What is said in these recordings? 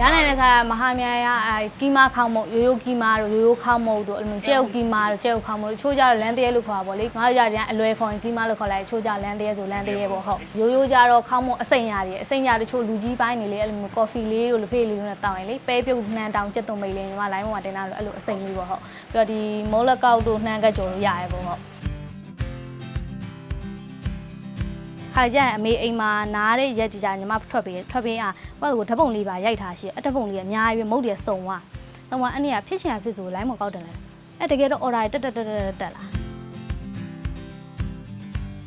ရနိုင်တဲ့ဆိုင်ကမဟာမြိုင်ကအဲကီမာခေါင်းမုတ်ရိုးရိုးကီမာတို့ရိုးရိုးခေါင်းမုတ်တို့အဲ့လိုမျိုးကျဲဥကီမာတို့ကျဲဥခေါင်းမုတ်တို့ချိုးကြတော့လမ်းတရဲလို့ခေါ်တာပေါ့လေငါတို့ကြတယ်အလွယ်ခေါ်ရင်ကီမာလို့ခေါ်လိုက်ချိုးကြလမ်းတရဲဆိုလမ်းတရဲပေါ့ဟုတ်ရိုးရိုးကြတော့ခေါင်းမုတ်အစိမ်ရတွေအစိမ်ရတချို့လူကြီးပိုင်းနေလေအဲ့လိုမျိုးကော်ဖီလေးတို့လဖေးလေးတို့နဲ့တောင်းရင်လေပဲပြုတ်နှမ်းတောင်ကျက်သွန်မိတ်လေးညီမလိုင်းပေါ်မှာတင်တာလို့အဲ့လိုအစိမ်လေးပေါ့ဟုတ်ပြီးတော့ဒီမိုးလက်ကောက်တို့နှမ်းကက်ကြော်လို့ရရဲပေါ့ဟုတ် ခါကြရင်အမေအိမ်မှာနားတဲ့ရက်ကြကြညီမထွက်ပေးထွက်ပေးအားဘာလို့ဓပုံလေးပါရိုက်ထားရှိအဓပုံလေးကအများကြီးပဲမုတ်တယ်စုံသွားတော့မှအဲ့နေ့ကဖြစ်ချင်ဖြစ်ဆိုလိုင်းမကောက်တယ်လေအဲ့တကယ်တော့ order တက်တက်တက်တက်တက်လာ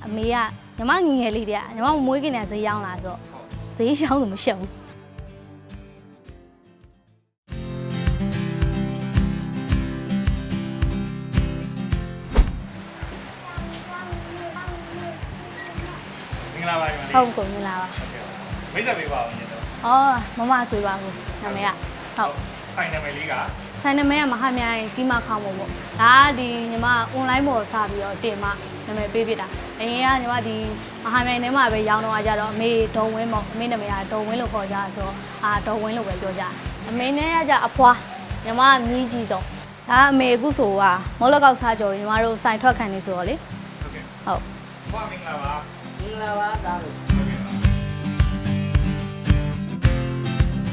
အမေကညီမငငယ်လေးတည်းကညီမမွေးခင်တည်းဈေးရောက်လာဆိုတော့ဈေးရောက်လို့မရှက်ဘူး ဟုတ်ကုန်မလားပါမိတ်ဆက်ပေးပါဦးညီတော်ဩမမဆိုပါဘူးနာမည်ကဟုတ်ဖိုင်နာမည်လေးကဆိုင်နာမည်ကမဟာမြိုင်ကီမာခေါင်းမို့ပေါ့ဒါကဒီညီမ online ပေါ်စပြီးတော့တင်မနာမည်ပေးပြတာအရင်ကညီမဒီမဟာမြိုင်ထဲမှာပဲရောင်းတော့ကြတော့အမေဒုံဝင်းပေါ့အမေနာမည်ကဒုံဝင်းလို့ခေါ်ကြဆိုတော့အာဒုံဝင်းလို့ပဲပြောကြအမေနဲ့ကကြအဖွာညီမကမြည်ကြီးဆုံးဒါအမေအခုဆိုကမောလကောက်စားကြော်ညီမတို့စိုင်ထွက်ခံနေဆိုတော့လေဟုတ်ကဲ့ဟုတ် ဘွားမင်္ဂလာပါမင်္ဂလာပါသားလို့ဟုတ်ကဲ့ပါ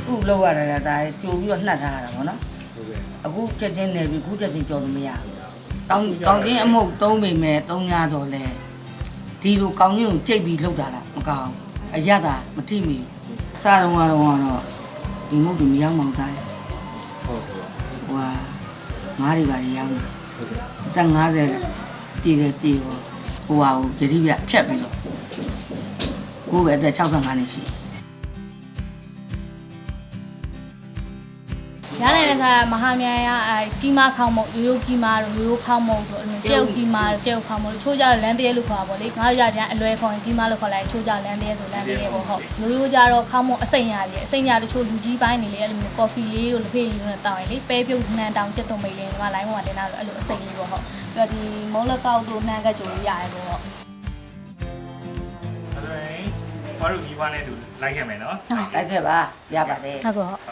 ခုလောက်ရတာဒါကြိုပြီးတော့နှက်ထားရတာဗောနော်ဟုတ်ကဲ့အခုချက်ချင်းနေပြီခုချက်ချင်းကြော်လို့မရဘူးတောင်းတောင်းချင်းအမဟုတ်သုံးမိမယ်သုံးရတော့လဲဒီလိုကောင်းချင်းကိုကြိတ်ပြီးလောက်တာလားမကောင်းအရသာမတိမီစားတော့ကတော့တော့ဒီမဟုတ်ဒီမရောက်မှောင်သားဟုတ်ကဲ့ဟိုဟာငါးတွေပါရောက်နေဟုတ်ကဲ့အသက်50ပြည့်တယ်ပြည့်ဟို ဟိုဟာကိုတတိပြဖြတ်ပြီးတော့ကိုယ်ပဲအသက်65နှစ်ရှိတယ် ရနိုင်တဲ့ဆိုင်ကမဟာမြိုင်ကအဲကီမာခေါင်းမုတ်ရိုးရိုးကီမာတို့ရိုးရိုးခေါင်းမုတ်တို့အဲ့လိုကျဲဥကီမာတို့ကျဲဥခေါင်းမုတ်တို့ချိုးကြတော့လမ်းတရဲလို့ခေါ်တာပေါ့လေငါတို့ကြတယ်အလွယ်ခေါ်ရင်ကီမာလို့ခေါ်လိုက်ချိုးကြလမ်းတရဲဆိုလမ်းတရဲပေါ့ဟုတ်ရိုးရိုးကြတော့ခေါင်းမုတ်အစိမ်ရတွေအစိမ်ရတချို့လူကြီးပိုင်းနေလေအဲ့လိုမျိုးကော်ဖီလေးတို့လဖေးလေးတို့နဲ့တောင်းရင်လေပဲပြုတ်နှမ်းတောင်ကျက်သွန်မိတ်လေးညီမလိုင်းပေါ်မှာတင်တာလို့အဲ့လိုအစိမ်လေးပေါ့ဟုတ်ပြီးတော့ဒီမုံလက်ကောက်တို့နှမ်းကက်ကြိုလို့ရရဲပေါ့ဟုတ်အဲ့ဒါရင်ဘာလို့ညီမနဲ့တူလိုက်ခဲ့မယ်နော်လိုက်ခဲ့ပါရပါတယ်ဟုတ်ကဲ့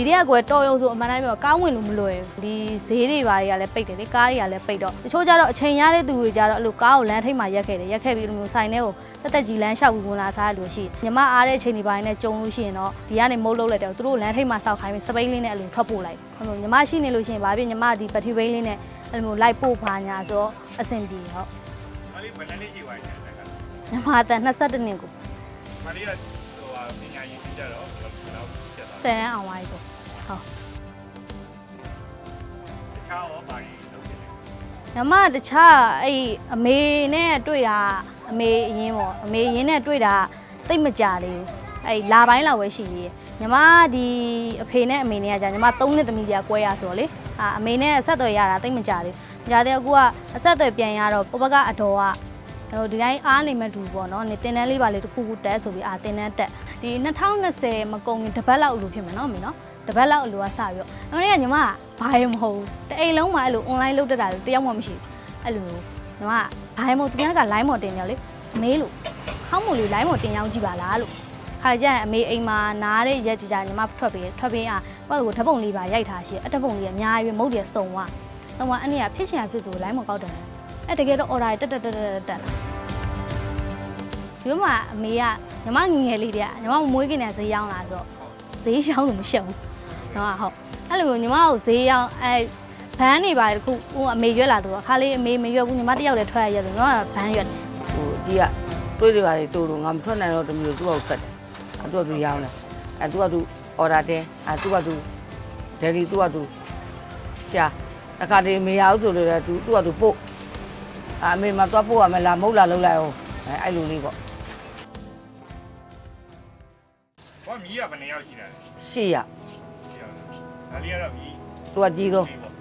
ဒီတည်းကကွယ်တော်ရုံဆိုအမှန်တိုင်းပြောကားဝင်လို့မလွယ်ဘူးဒီဈေးတွေဘာတွေကလည်းပိတ်တယ်လေကားတွေကလည်းပိတ်တော့တချို့ကြတော့အချိန်ရတဲ့သူတွေကြတော့အဲ့လိုကားကိုလမ်းထိပ်မှာရက်ခဲ့တယ်ရက်ခဲ့ပြီးလိုမျိုးဆိုင်ထဲကိုတက်တက်ကြီးလမ်းလျှောက်ပြီးဝင်လာစားရလို့ရှိရင်ညီမအားတဲ့အချိန်ဒီပိုင်းနဲ့ကြုံလို့ရှိရင်တော့ဒီကနေမိုးလုံးလိုက်တယ်သူတို့လမ်းထိပ်မှာစောက်ခိုင်းပြီးစပိန်လေးနဲ့အဲ့လိုထွက်ပို့လိုက်အဲ့လိုညီမရှိနေလို့ရှိရင်ဘာဖြစ်ညီမဒီပထီဘိန်းလေးနဲ့အဲ့လိုလိုက်ပို့ပါညာဆိုတော့အဆင်ပြေဟုတ်မလေးဘယ်နှစ်ကြီးပါလဲတက်ကညီမအသက်22နှစ်ကိုမလေးကဟိုဟာ ပညာရေးကြတော့ဘယ်လောက်ကျက်သွား10တန်းအောင်ပါပြီကိုဟုတ်တခြားရောပါရင်လုပ်ဖြစ်တယ်ညီမတခြားအဲ့အမေနဲ့တွေ့တာအမေအရင်ပေါ့အမေအရင်နဲ့တွေ့တာတိတ်မကြသေးဘူးအဲ့လာပိုင်းလောက်ပဲရှိသေးတယ်ညီမဒီအဖေနဲ့အမေနဲ့ကကြာညီမ3နှစ်သမီးကြီးကွဲရဆိုတော့လေအာအမေနဲ့အဆက်အသွယ်ရတာတိတ်မကြသေးဘူးကြာတဲ့အခုကအဆက်အသွယ်ပြန်ရတော့ပပကအတော်က ဟိုဒီတိုင်းအားနေမဲ့တူပေါ့နော်နေတင်တန်းလေးပါလေတစ်ခုခုတက်ဆိုပြီးအာတင်တန်းတက်ဒီ2020မကုန်ခင်တစ်ပတ်လောက်အလိုဖြစ်မယ်နော်အမေနော်တစ်ပတ်လောက်အလိုကစပြီးတော့အမေကညီမကဘာရမဟုတ်ဘူးတအိမ်လုံးမှာအဲ့လို online လုပ်တတ်တာတယောက်မှမရှိဘူးအဲ့လိုညီမကဘာရမဟုတ်သူများက line မော်တင်ရောက်လေအမေလို့ခေါင်းမူလေး line မော်တင်ရောက်ကြည့်ပါလားလို့ခါကြရင်အမေအိမ်မှာနားတဲ့ရက်ကြကြညီမထွက်ပေးထွက်ပေးအားဘာလို့ဓပုံလေးပါရိုက်ထားရှိအဓပုံလေးကအများကြီးပဲမုတ်တယ်စုံသွားတော့မှအဲ့နေ့ကဖြစ်ချင်ဖြစ်ဆို line မော်ကောက်တယ် အဲ့တကယ်တော့ order တက်တက်တက်တက်တက်လာဒီမှာအမေကညီမငငယ်လေးတည်းကညီမမွေးခင်တည်းဈေးရောက်လာဆိုတော့ဈေးရောက်လို့မရှက်ဘူးတော့ဟုတ်အဲ့လိုမျိုးညီမကိုဈေးရောက်အဲဘန်းနေပါတယ်ခုဟိုအမေရွက်လာတော့အခါလေးအမေမရွက်ဘူးညီမတစ်ယောက်တည်းထွက်ရရက်လို့ညီမကဘန်းရွက်တယ်ဟိုဒီကတွေးတွေပါလေတူတူငါမထွက်နိုင်တော့တမျိုးသူ့ကိုဖက်တယ်အတူတူရောင်းတယ်အဲသူကသူအော်ဒါတင်အဲသူကသူဒယ်လီသူကသူရှာအခါတည်းမရဘူးဆိုလို့လည်းသူသူကသူပို့ အမေမသွားပို့ရမယ်လားမဟုတ်လားလုံးလိုက်အောင်အဲအဲ့လိုလေးပေါ့ဘွားမီးကဘယ်နှစ်ယောက်ရှိတာလဲရှေ့ရဒါလေးကတော့မီးသူကကြီးဆုံးပေါ့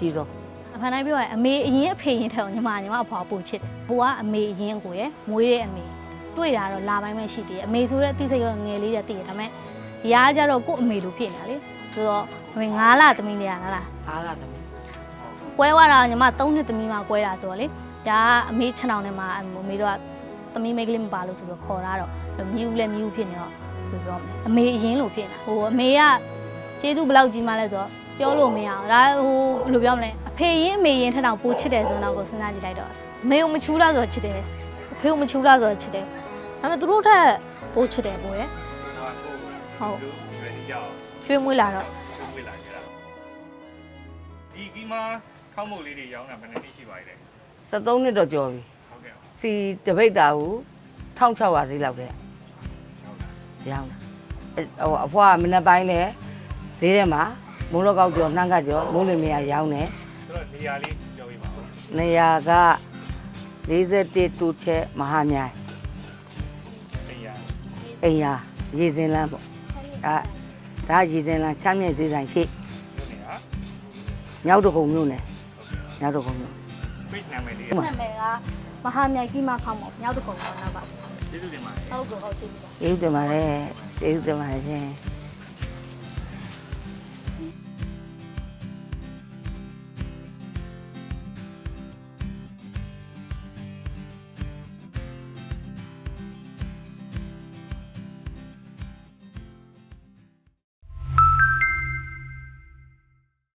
ကြီးဆုံးအမှန်တိုင်းပြောရင်အမေအရင်အဖေရင်ထက်အောင်ညီမညီမအဖွာပို့ချစ်တယ်။ဘိုးကအမေအရင်ကိုရယ်မွေးတဲ့အမေတွေ့တာတော့လာပိုင်းပဲရှိသေးတယ်။အမေဆိုတဲ့အသိစိတ်ကငယ်လေးတည်းသိတယ်ဒါပေမဲ့ဒီအားကြတော့ကို့အမေလိုဖြစ်နေတာလေ။ဆိုတော့အမေ9လသမီးလေးရလားလားအားလာတယ်ကွဲသွားတာညီမ3နှစ်သမီးမှကွဲတာဆိုတော့လေ ဒါကအမေခြံအောင်ထဲမှာအမေတို့ကသမီးမိန်းကလေးမပါလို့ဆိုပြီးခေါ်တာတော့မြူးလဲမြူးဖြစ်နေတော့ဘယ်လိုပြောမလဲအမေအရင်လိုဖြစ်နေတာဟိုအမေကကျေးဇူးဘယ်လောက်ကြီးမှလဲဆိုတော့ပြောလို့မရအောင်ဒါဟိုဘယ်လိုပြောမလဲအဖေရင်အမေရင်ထက်တော့ပိုချစ်တယ်ဆိုတော့ကိုစဉ်းစားကြည့်လိုက်တော့အမေကိုမချူးလားဆိုတော့ချစ်တယ်အဖေကိုမချူးလားဆိုတော့ချစ်တယ်ဒါပေမဲ့သူတို့ထက်ပိုချစ်တယ်ပိုရယ်ဟိုကိုဟုတ်ဒီကြောက်ကျွေးမွေးလာတော့ဝေးလာကြတာဒီကီမာခေါင်းမုတ်လေးတွေရောင်းတာဘယ်နှစ်နှစ်ရှိပါလဲ 73နှစ်တော့ကျော်ပြီဟုတ်ကဲ့စီတပိတ်တာကို1600ဈေးလောက်တဲ့ရောင်းတာဟိုအဖွားကမနေ့ပိုင်းလဲဈေးထဲမှာမိုးတော့ကောက်ကျော်နှမ်းကကျော်မိုးလင်မရရောင်းတယ်ဆိုတော့နေရာလေးပြောပြပါဦးနေရာက41တူချက်မဟာမြိုင်နေရာအိမ်ယာရေစင်လန်းပေါ့ဒါဒါရေစင်လန်းချမ်းမြေ့သေးဆိုင်ရှိမြို့နေဟာမြောက်တကုံမြို့နယ်မြောက်တကုံမြို့ပိ တ်နာမည်လေးနာမည်ကမဟာမြိုင်ကြီးမခေါင်းပေါ့မြောက်တကုံတော့နောက်ပါကျေးဇူးတင်ပါတယ်ဟုတ်ကဲ့ဟုတ်ပြီပါကျေးဇူးတင်ပါတယ်ကျေးဇူးတင်ပါတယ်ရှင်